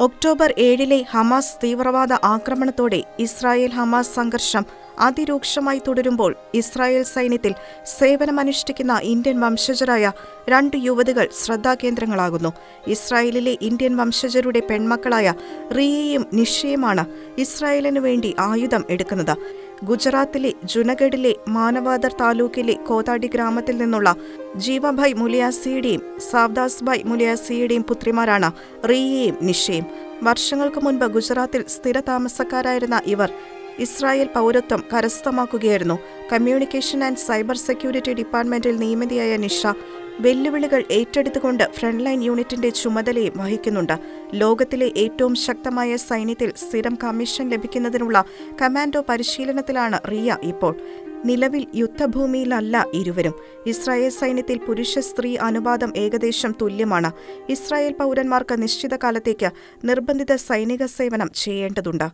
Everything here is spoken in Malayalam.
ഒക്ടോബർ ഏഴിലെ ഹമാസ് തീവ്രവാദ ആക്രമണത്തോടെ ഇസ്രായേൽ ഹമാസ് സംഘർഷം അതിരൂക്ഷമായി തുടരുമ്പോൾ ഇസ്രായേൽ സൈന്യത്തിൽ സേവനമനുഷ്ഠിക്കുന്ന ഇന്ത്യൻ വംശജരായ രണ്ട് യുവതികൾ ശ്രദ്ധാകേന്ദ്രങ്ങളാകുന്നു. ഇസ്രായേലിലെ ഇന്ത്യൻ വംശജരുടെ പെൺമക്കളായ റിയയും നിഷയുമാണ് ഇസ്രായേലിനു വേണ്ടി ആയുധം എടുക്കുന്നത്. ഗുജറാത്തിലെ ജുനഗഡിലെ മാനവാദർ താലൂക്കിലെ കോതാടി ഗ്രാമത്തിൽ നിന്നുള്ള ജീവഭായ് മുലിയാസിയുടെയും സാവ്ദാസ്ഭായ് മുലിയാസിയുടെയും പുത്രിമാരാണ് റിയയും നിഷയും. വർഷങ്ങൾക്ക് മുൻപ് ഗുജറാത്തിൽ സ്ഥിര താമസക്കാരായിരുന്ന ഇവർ ഇസ്രായേൽ പൗരത്വം കരസ്ഥമാക്കുകയായിരുന്നു. കമ്മ്യൂണിക്കേഷൻ ആൻഡ് സൈബർ സെക്യൂരിറ്റി ഡിപ്പാർട്ട്മെന്റിൽ നിയമിതിയായ നിഷ വെല്ലുവിളികൾ ഏറ്റെടുത്തുകൊണ്ട് ഫ്രണ്ട്ലൈൻ യൂണിറ്റിന്റെ ചുമതലയും വഹിക്കുന്നുണ്ട്. ലോകത്തിലെ ഏറ്റവും ശക്തമായ സൈന്യത്തിൽ സ്ഥിരം കമ്മീഷൻ ലഭിക്കുന്നതിനുള്ള കമാൻഡോ പരിശീലനത്തിലാണ് റിയ ഇപ്പോൾ. നിലവിൽ യുദ്ധഭൂമിയിലല്ല ഇരുവരും. ഇസ്രായേൽ സൈന്യത്തിൽ പുരുഷ സ്ത്രീ അനുപാതം ഏകദേശം തുല്യമാണ്. ഇസ്രായേൽ പൗരന്മാർക്ക് നിശ്ചിത കാലത്തേക്ക് നിർബന്ധിത സൈനിക സേവനം ചെയ്യേണ്ടതുണ്ട്.